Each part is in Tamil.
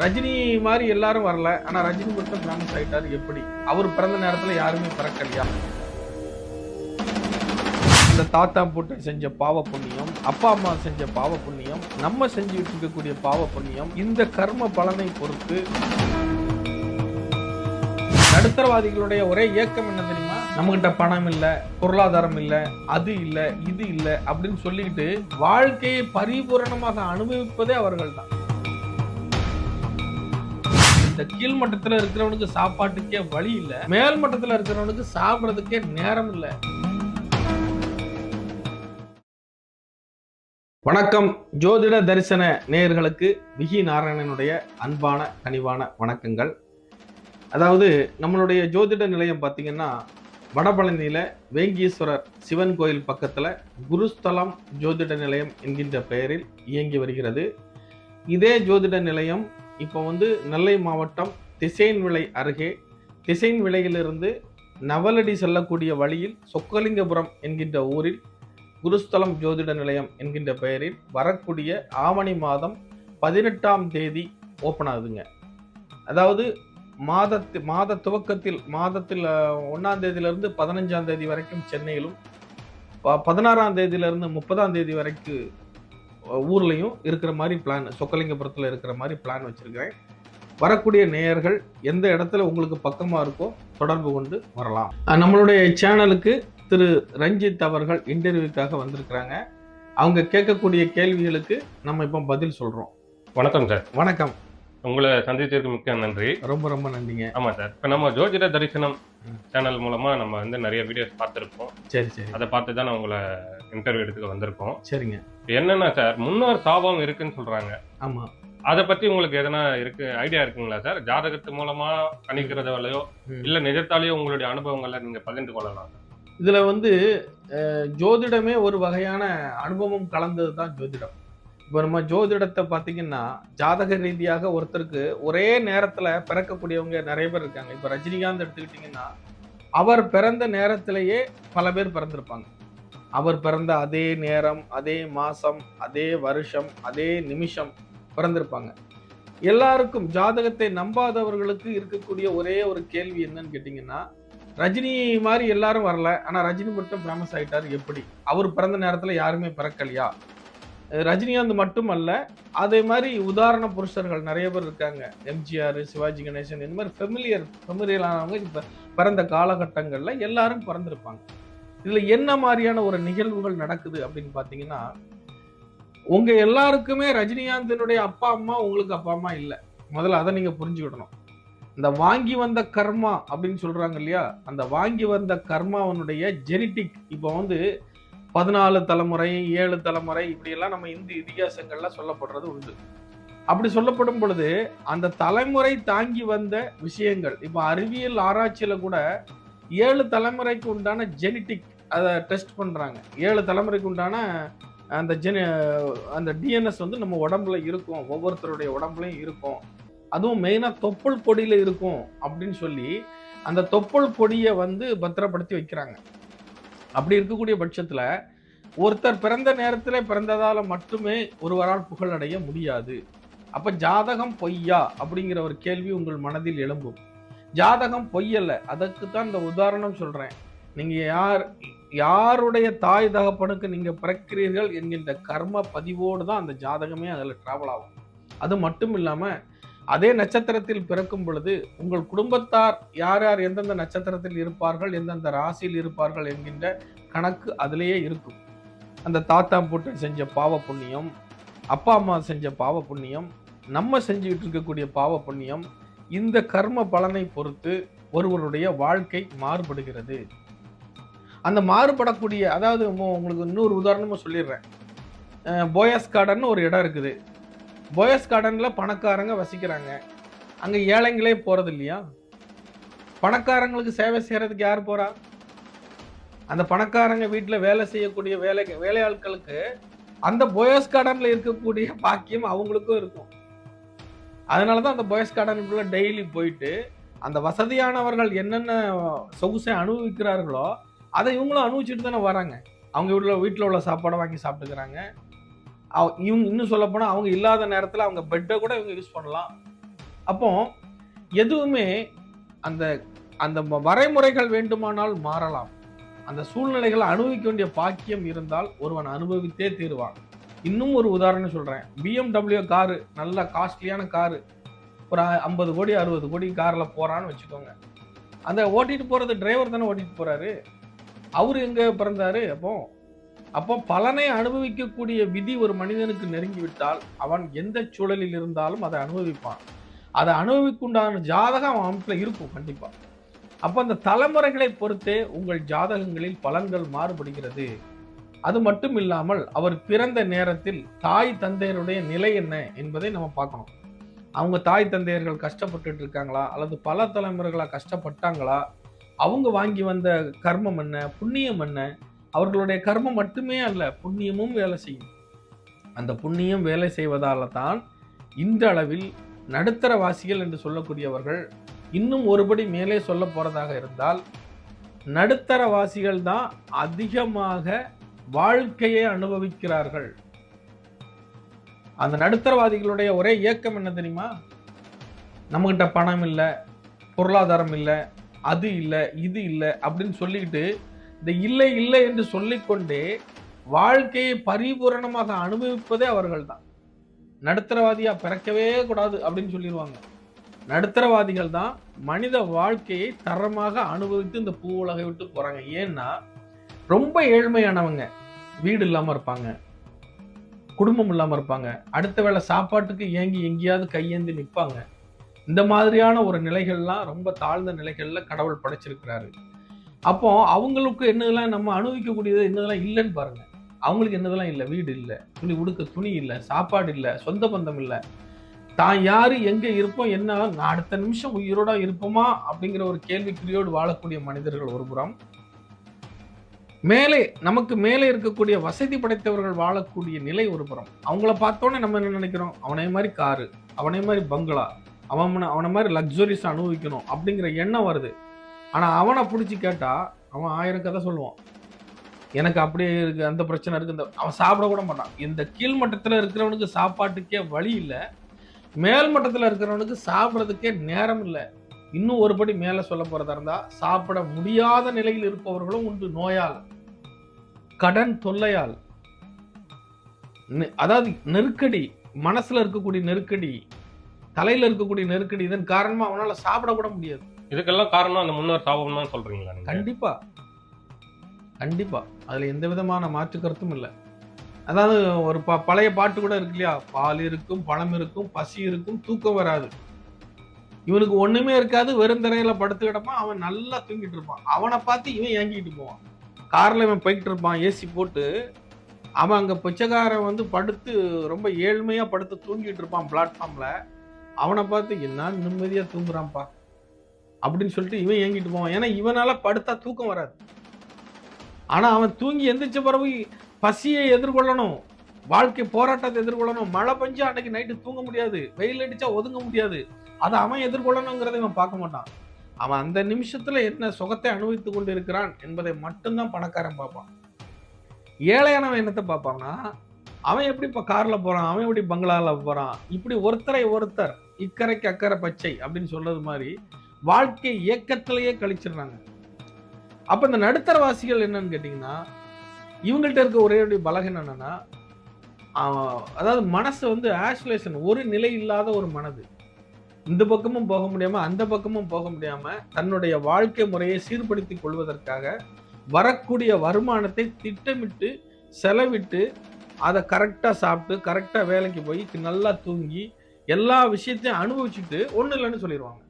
ரஜினி மாதிரி எல்லாரும் வரல. ஆனா ரஜினி மட்டும் ஃபேமஸ் ஆயிட்டாரு எப்படி? அவர் பிறந்த நேரத்துல யாருமே பிறக்கலையா? இந்த தாத்தா போட்டு செஞ்ச பாவ புண்ணியம் அப்பா அம்மா செஞ்ச பாவ புண்ணியம் நம்ம செஞ்சுட்டு இருக்கக்கூடிய பாவ புண்ணியம் இந்த கர்ம பலனை பொறுத்து நடுத்தரவாதிகளுடைய ஒரே ஏக்கம் என்ன தெரியுமா? நம்மகிட்ட பணம் இல்ல பொருளாதாரம் இல்ல அது இல்ல இது இல்ல அப்படின்னு சொல்லிக்கிட்டு வாழ்க்கையை பரிபூரணமாக அனுபவிப்பதே அவர்கள் தான் இந்த கீழ் மட்டத்துல இருக்கிறவனுக்கு சாப்பாட்டுக்கே வழி இல்ல. மேல் மட்டத்துல இருக்கிறவனுக்கு சாப்பிடறதுக்கே நேரம் இல்ல. வணக்கம். ஜோதிட தரிசன நேயர்களுக்கு விகி நாராயணனுடைய அன்பான கனிவான வணக்கங்கள். அதாவது நம்மளுடைய ஜோதிட நிலையம் பார்த்தீங்கன்னா வடபழனியில் வேங்கீஸ்வரர் சிவன் கோயில் பக்கத்தில் குருஸ்தலம் ஜோதிட நிலையம் என்கின்ற பெயரில் இயங்கி வருகிறது. இதே ஜோதிட நிலையம் இப்போ வந்து நெல்லை மாவட்டம் திசைன் விலை அருகே திசைன் விலையிலிருந்து நவலடி செல்லக்கூடிய வழியில் சொக்கலிங்கபுரம் என்கின்ற ஊரில் குருஸ்தலம் ஜோதிட நிலையம் என்கின்ற பெயரில் வரக்கூடிய ஆவணி மாதம் பதினெட்டாம் தேதி ஓப்பன் ஆகுதுங்க. அதாவது மாதத்து மாத துவக்கத்தில் மாதத்தில் ஒன்றாம் தேதியிலிருந்து பதினஞ்சாம் தேதி வரைக்கும் சென்னையிலும் பதினாறாம் தேதியிலிருந்து முப்பதாம் தேதி வரைக்கும் ஊர்லயும் இருக்கிற மாதிரி பிளான் சொக்கலிங்கபுரத்தில் இருக்கிற மாதிரி பிளான் வச்சிருக்கிறேன். வரக்கூடிய நேயர்கள் எந்த இடத்துல உங்களுக்கு பக்கமாக இருக்கோ தொடர்பு கொண்டு வரலாம். நம்மளுடைய சேனலுக்கு திரு ரஞ்சித் அவர்கள் இன்டர்வியூக்காக வந்திருக்கிறாங்க. அவங்க கேட்கக்கூடிய கேள்விகளுக்கு நம்ம இப்போ பதில் சொல்றோம். வணக்கம் சார். வணக்கம். உங்களை சந்தித்ததற்கு மிக்க நன்றி. ரொம்ப ரொம்ப நன்றிங்க. ஆமா சார். இப்போ நம்ம ஜோதிட தரிசனம். சேனல் மூலமா நம்ம வந்து நிறைய வீடியோஸ் பார்த்துருப்போம். சரி சரி. அதை பார்த்து தான் உங்களை இன்டர்வியூ எடுத்துக்க வந்திருக்கோம். சரிங்க. என்னன்னா சார் முன்னோர் சாபம் இருக்குன்னு சொல்றாங்க. ஆமா. அதை பத்தி உங்களுக்கு எதனா இருக்கு ஐடியா இருக்குங்களா சார்? ஜாதகத்து மூலமா கணிக்கிறதாலயோ. இல்ல நிஜத்தாலேயோ உங்களுடைய அனுபவங்களை நீங்க பகிர்ந்து கொள்ளலாம் இதுல வந்து ஜோதிடமே ஒரு வகையான அனுபவம் கலந்தது தான் ஜோதிடம். இப்போ நம்ம ஜோதிடத்தை பார்த்தீங்கன்னா ஜாதக ரீதியாக ஒருத்தருக்கு ஒரே நேரத்தில் பிறக்கக்கூடியவங்க நிறைய பேர் இருக்காங்க. இப்போ ரஜினிகாந்த் எடுத்துக்கிட்டிங்கன்னா அவர் பிறந்த நேரத்திலேயே பல பேர் பிறந்திருப்பாங்க. அவர் பிறந்த அதே நேரம் அதே மாதம் அதே வருஷம் அதே நிமிஷம் பிறந்திருப்பாங்க. எல்லாருக்கும் ஜாதகத்தை நம்பாதவர்களுக்கு இருக்கக்கூடிய ஒரே ஒரு கேள்வி என்னன்னு கேட்டிங்கன்னா ரஜினி மாதிரி எல்லாரும் வரல. ஆனால் ரஜினி மட்டும் ஃபேமஸ் ஆகிட்டார் எப்படி? அவர் பிறந்த நேரத்தில் யாருமே பிறக்கலையா? ரஜினிகாந்த் மட்டும் அல்ல அதே மாதிரி உதாரண புருஷர்கள் நிறைய பேர் இருக்காங்க. எம்ஜிஆர் சிவாஜி கணேசன் இந்த மாதிரி ஃபெமிலியர் ஃபெமிலியரானவங்க இப்போ பிறந்த காலகட்டங்களில் எல்லாரும் பிறந்திருப்பாங்க. இதில் என்ன மாதிரியான ஒரு நிகழ்வுகள் நடக்குது அப்படின்னு பார்த்தீங்கன்னா உங்கள் எல்லாருக்குமே ரஜினிகாந்தினுடைய அப்பா அம்மா உங்களுக்கு அப்பா அம்மா இல்லை. முதல்ல அதை நீங்கள் புரிஞ்சுக்கிடணும். இந்த வாங்கி வந்த கர்மா அப்படின்னு சொல்கிறாங்க இல்லையா? அந்த வாங்கி வந்த கர்மாவனுடைய ஜெனட்டிக் இப்போ வந்து பதினாலு தலைமுறை ஏழு தலைமுறை இப்படியெல்லாம் நம்ம இந்து இதிகாசங்கள்ல சொல்லப்படுறது உண்டு. அப்படி சொல்லப்படும் பொழுது அந்த தலைமுறை தாங்கி வந்த விஷயங்கள் இப்போ அறிவியல் ஆராய்ச்சியில கூட ஏழு தலைமுறைக்கு உண்டான ஜெனட்டிக் அதை டெஸ்ட் பண்ணுறாங்க ஏழு தலைமுறைக்கு உண்டான அந்த ஜென அந்த டிஎன்எஸ் வந்து நம்ம உடம்புல இருக்கும். ஒவ்வொருத்தருடைய உடம்புலையும் இருக்கும். அதுவும் மெயினாக தொப்புள் கொடியில் இருக்கும் அப்படின்னு சொல்லி அந்த தொப்புள் கொடியை வந்து பத்திரப்படுத்தி வைக்கிறாங்க. அப்படி இருக்கக்கூடிய பட்சத்தில் ஒருத்தர் பிறந்த நேரத்தில் பிறந்ததால் மட்டுமே ஒருவரால் புகழடைய முடியாது. அப்போ ஜாதகம் பொய்யா? அப்படிங்கிற ஒரு கேள்வி உங்கள் மனதில் எழும்பும். ஜாதகம் பொய்யல்ல. அதற்கு தான் இந்த உதாரணம் சொல்கிறேன் நீங்கள் யார் யாருடைய தாய் தகப்பனுக்கு நீங்கள் பிறக்கிறீர்கள் என்கின்ற கர்ம பதிவோடு தான் அந்த ஜாதகமே அதில் ட்ராவல் ஆகும். அது மட்டும் இல்லாமல் அதே நட்சத்திரத்தில் பிறக்கும் பொழுது உங்கள் குடும்பத்தார் யார் யார் எந்தெந்த நட்சத்திரத்தில் இருப்பார்கள் எந்தெந்த ராசியில் இருப்பார்கள் என்கின்ற கணக்கு அதிலேயே இருக்கும். அந்த தாத்தா போட்டு செஞ்ச பாவ புண்ணியம் அப்பா அம்மா செஞ்ச பாவ புண்ணியம் நம்ம செஞ்சுக்கிட்டு இருக்கக்கூடிய பாவ புண்ணியம் இந்த கர்ம பலனை பொறுத்து ஒருவருடைய வாழ்க்கை மாறுபடுகிறது. அந்த மாறுபடக்கூடிய அதாவது உங்களுக்கு இன்னொரு உதாரணமும் சொல்லிடுறேன். போயஸ் கார்டன் ஒரு இடம் இருக்குது. போயஸ் கார்டனில் பணக்காரங்க வசிக்கிறாங்க. அங்கே ஏழைங்களே போகிறது இல்லையா பணக்காரங்களுக்கு சேவை செய்கிறதுக்கு யார் போகிறா அந்த பணக்காரங்க வீட்டில் வேலை செய்யக்கூடிய வேலை வேலையாட்களுக்கு அந்த போயஸ் கார்டனில் இருக்கக்கூடிய பாக்கியம் அவங்களுக்கும் இருக்கும். அதனால தான் அந்த போயஸ் கார்டனுக்குள்ள டெய்லி போயிட்டு அந்த வசதியானவர்கள் என்னென்ன சொகுசை அனுபவிக்கிறார்களோ அதை இவங்களும் அனுபவிச்சுட்டு தானே வராங்க. அவங்க வீட்டில் வீட்டில் உள்ள சாப்பாடை வாங்கி சாப்பிட்டுக்கிறாங்க. இவங்க இன்னும் சொல்ல அவங்க இல்லாத நேரத்தில் அவங்க பெட்டை கூட இவங்க யூஸ் பண்ணலாம். அப்போ எதுவுமே அந்த அந்த வரைமுறைகள் வேண்டுமானால் மாறலாம். அந்த சூழ்நிலைகளை அனுபவிக்க வேண்டிய பாக்கியம் இருந்தால் ஒருவன் அனுபவித்தே தீருவான். இன்னும் ஒரு உதாரணம் சொல்கிறேன் பிஎம்டபிள்யூ காரு நல்ல காஸ்ட்லியான காரு. ஒரு ஐம்பது கோடி அறுபது கோடி காரில் போகிறான்னு வச்சுக்கோங்க. அந்த ஓட்டிகிட்டு போகிறது டிரைவர் தானே ஓட்டிகிட்டு போகிறாரு அவர் எங்கே பிறந்தார்? அப்போது அப்போ பலனை அனுபவிக்கக்கூடிய விதி ஒரு மனிதனுக்கு நெருங்கி விட்டால் அவன் எந்த சூழலில் இருந்தாலும் அதை அனுபவிப்பான். அதை அனுபவிக்குண்டான ஜாதகம் அவன் அமைப்பில் இருக்கும் கண்டிப்பாக அப்போ அந்த தலைமுறைகளை பொறுத்தே உங்கள் ஜாதகங்களில் பலன்கள் மாறுபடுகிறது. அது மட்டும் இல்லாமல் அவர் பிறந்த நேரத்தில் தாய் தந்தையருடைய நிலை என்ன என்பதை நம்ம பார்க்கணும். அவங்க தாய் தந்தையர்கள் கஷ்டப்பட்டுட்டு இருக்காங்களா? அல்லது பல தலைமுறைகளாக கஷ்டப்பட்டாங்களா? அவங்க வாங்கி வந்த கர்மம் என்ன? புண்ணியம் என்ன? அவர்களுடைய கர்மம் மட்டுமே அல்ல புண்ணியமும் வேலை செய்யும். அந்த புண்ணியம் வேலை செய்வதால் தான் இன்றளவில் நடுத்தர வாசிகள் என்று சொல்லக்கூடியவர்கள் இன்னும் ஒருபடி மேலே சொல்ல போகிறதாக இருந்தால் நடுத்தர வாசிகள் தான் அதிகமாக வாழ்க்கையை அனுபவிக்கிறார்கள். அந்த நடுத்தரவாதிகளுடைய ஒரே இயக்கம் என்ன தெரியுமா? நம்மகிட்ட பணம் இல்லை பொருளாதாரம் இல்லை அது இல்லை இது இல்லை அப்படின்னு சொல்லிக்கிட்டு இந்த இல்லை இல்லை என்று சொல்லிக்கொண்டே வாழ்க்கையை பரிபூரணமாக அனுபவிப்பதே அவர்கள் தான் நடுத்தரவாதியா பிறக்கவே கூடாது அப்படின்னு சொல்லிடுவாங்க நடுத்தரவாதிகள் தான் மனித வாழ்க்கையை தரமாக அனுபவித்து இந்த பூ உலகை விட்டு போறாங்க. ஏன்னா ரொம்ப ஏழ்மையானவங்க. வீடு இல்லாம இருப்பாங்க. குடும்பம் இல்லாம இருப்பாங்க. அடுத்த வேளை சாப்பாட்டுக்கு ஏங்கி எங்கேயாவது கையேந்தி நிற்பாங்க இந்த மாதிரியான ஒரு நிலைகள்லாம் ரொம்ப தாழ்ந்த நிலைகள்ல கடவுள் படைச்சிருக்கிறாரு. அப்போ அவங்களுக்கு என்னதெல்லாம் நம்ம அனுபவிக்கக்கூடியது என்னதெல்லாம் இல்லைன்னு பாருங்க. அவங்களுக்கு என்னதெல்லாம் இல்லை? வீடு இல்லை. துணி உடுக்க துணி இல்லை. சாப்பாடு இல்லை. சொந்த பந்தம் இல்லை. தான் யாரு எங்க இருப்போம்? என்ன? நான் அடுத்த நிமிஷம் உயிரோட இருப்போமா? அப்படிங்கிற ஒரு கேள்விக்குறியோடு வாழக்கூடிய மனிதர்கள் ஒரு புறம் மேலே நமக்கு மேலே இருக்கக்கூடிய வசதி படைத்தவர்கள் வாழக்கூடிய நிலை ஒரு புறம் அவங்கள பார்த்தோன்னே நம்ம என்ன நினைக்கிறோம்? அவனே மாதிரி காரு அவனே மாதிரி பங்களா அவன் அவனை மாதிரி லக்ஸுரிஸ் அனுபவிக்கணும் அப்படிங்கிற எண்ணம் வருது. ஆனால் அவனை பிடிச்சி கேட்டா அவன் ஆயிரம் கதை சொல்லுவான். எனக்கு அப்படியே இருக்கு அந்த பிரச்சனை இருக்கு இந்த அவன் சாப்பிட கூட மாட்டான். இந்த கீழ்மட்டத்தில் இருக்கிறவனுக்கு சாப்பாட்டுக்கே வழி இல்லை. மேல்மட்டத்தில் இருக்கிறவனுக்கு சாப்பிட்றதுக்கே நேரம் இல்லை. இன்னும் ஒரு படி மேலே சொல்ல போகிறதா இருந்தால் சாப்பிட முடியாத நிலையில் இருப்பவர்களும் உண்டு நோயால். கடன் தொல்லையால். நெ- அதாவது நெருக்கடி மனசில் இருக்கக்கூடிய நெருக்கடி தலையில் இருக்கக்கூடிய நெருக்கடி இதன் காரணமாக அவனால் சாப்பிட கூட முடியாது. இதுக்கெல்லாம் காரணம் அந்த முன்னோர் சாபம் தான் சொல்றீங்களா கண்டிப்பா. கண்டிப்பா. அதுல எந்த விதமான மாற்று கருத்தும் இல்லை. அதாவது ஒரு ப- பழைய பாட்டு கூட இருக்கு இல்லையா? பால் இருக்கும் பழம் இருக்கும் பசி இருக்கும் தூக்கம் வராது. இவனுக்கு ஒண்ணுமே இருக்காது வெறும் தரையில படுத்து கிடப்பான் அவன் நல்லா தூங்கிட்டு இருப்பான். அவனை பார்த்து இவன் ஏங்கிட்டு போவான். கார்ல இவன் போய்கிட்டு இருப்பான் ஏசி போட்டு. அவன் அங்க பிச்சைக்காரன் வந்து படுத்து ரொம்ப ஏழ்மையா படுத்து தூங்கிட்டு இருப்பான் பிளாட்ஃபார்ம்ல அவனை பார்த்து என்ன நிம்மதியா தூங்குறான்ப்பா. அப்படின்னு சொல்லிட்டு இவன் ஏங்கிட்டு போவான். ஏன்னா இவனால படுத்தா தூக்கம் வராது. ஆனா அவன் தூங்கி எந்திரிச்ச பிறகு பசியை எதிர்கொள்ளணும். வாழ்க்கை போராட்டத்தை எதிர்கொள்ளணும். மழை பெஞ்சா அன்னைக்கு நைட்டு தூங்க முடியாது. வெயில் அடிச்சா ஒதுங்க முடியாது. அதை அவன் எதிர்கொள்ளணுங்கிறத இவன் பார்க்க மாட்டான். அவன் அந்த நிமிஷத்துல என்ன சுகத்தை அனுபவித்துக் கொண்டு இருக்கிறான் என்பதை மட்டும்தான் பணக்காரன் பார்ப்பான். ஏழையானவன் என்னத்தை பார்ப்பான்னா அவன் எப்படி இப்ப கார்ல போறான்? அவன் எப்படி பங்களால போறான்? இப்படி ஒருத்தரை ஒருத்தர் இக்கரைக்கு அக்கறை பச்சை அப்படின்னு சொல்றது மாதிரி வாழ்க்கை இயக்கத்திலேயே கழிச்சிடுறாங்க. அப்ப இந்த நடுத்தரவாசிகள் என்னன்னு கேட்டீங்கன்னா இவங்கள்ட்ட இருக்க ஒரே ஒரு பலகீனம் என்னன்னா அதாவது மனசு வந்து ஆசுலேஷன் ஒரு நிலை இல்லாத ஒரு மனது. இந்த பக்கமும் போக முடியாம அந்த பக்கமும் போக முடியாம தன்னுடைய வாழ்க்கை முறையை சீர்படுத்திக் கொள்வதற்காக வரக்கூடிய வருமானத்தை திட்டமிட்டு செலவிட்டு அதை கரெக்டாக சாப்பிட்டு கரெக்டாக வேலைக்கு போய் நல்லா தூங்கி எல்லா விஷயத்தையும் அனுபவிச்சுட்டு ஒன்றும் இல்லைன்னு சொல்லிடுவாங்க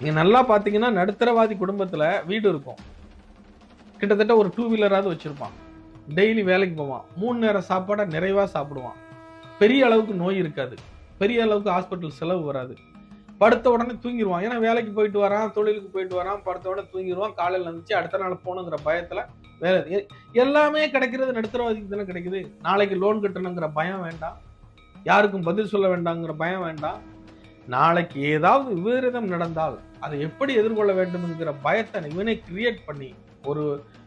நீங்க நல்லா பார்த்தீங்கன்னா நடுத்தரவாதி குடும்பத்துல வீடு இருக்கும். கிட்டத்தட்ட ஒரு டூ வீலராவது வச்சிருப்பான். டெய்லி வேலைக்கு போவான். மூணு நேரம் சாப்பாடை நிறைவா சாப்பிடுவான். பெரிய அளவுக்கு நோய் இருக்காது. பெரிய அளவுக்கு ஹாஸ்பிட்டல் செலவு வராது. படுத்த உடனே தூங்கிடுவான் ஏன்னா வேலைக்கு போயிட்டு வரான் தொழிலுக்கு போயிட்டு வரான் படுத்த உடனே தூங்கிடுவான் காலையில் இருந்துச்சு அடுத்த நாள் போகணுங்கிற பயத்தில் வேலை எல்லாமே கிடைக்கிறது நடுத்தரவாதிக்கு தானே கிடைக்குது. நாளைக்கு லோன் கட்டணுங்கிற பயம் வேண்டாம். யாருக்கும் பதில் சொல்ல வேண்டாங்கிற பயம் வேண்டாம். நாளைக்கு ஏதாவது விபரீதம் நடந்தால் அதை எப்படி எதிர்கொள்ள வேண்டும் என்கிற பயத்தை இவனே கிரியேட் பண்ணி ஒரு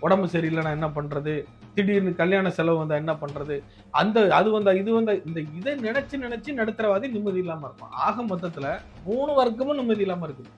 உடம்பு சரியில்லைன்னா என்ன பண்றது? திடீர்னு கல்யாண செலவு வந்தா என்ன பண்றது? அந்த அது வந்தா இது வந்தா இந்த இதை நினைச்சு நினைச்சு நடுத்தரவாதி நிம்மதி இல்லாம இருக்கும் ஆக மொத்தத்துல மூணு வர்க்கமும் நிம்மதி இல்லாம இருக்குது.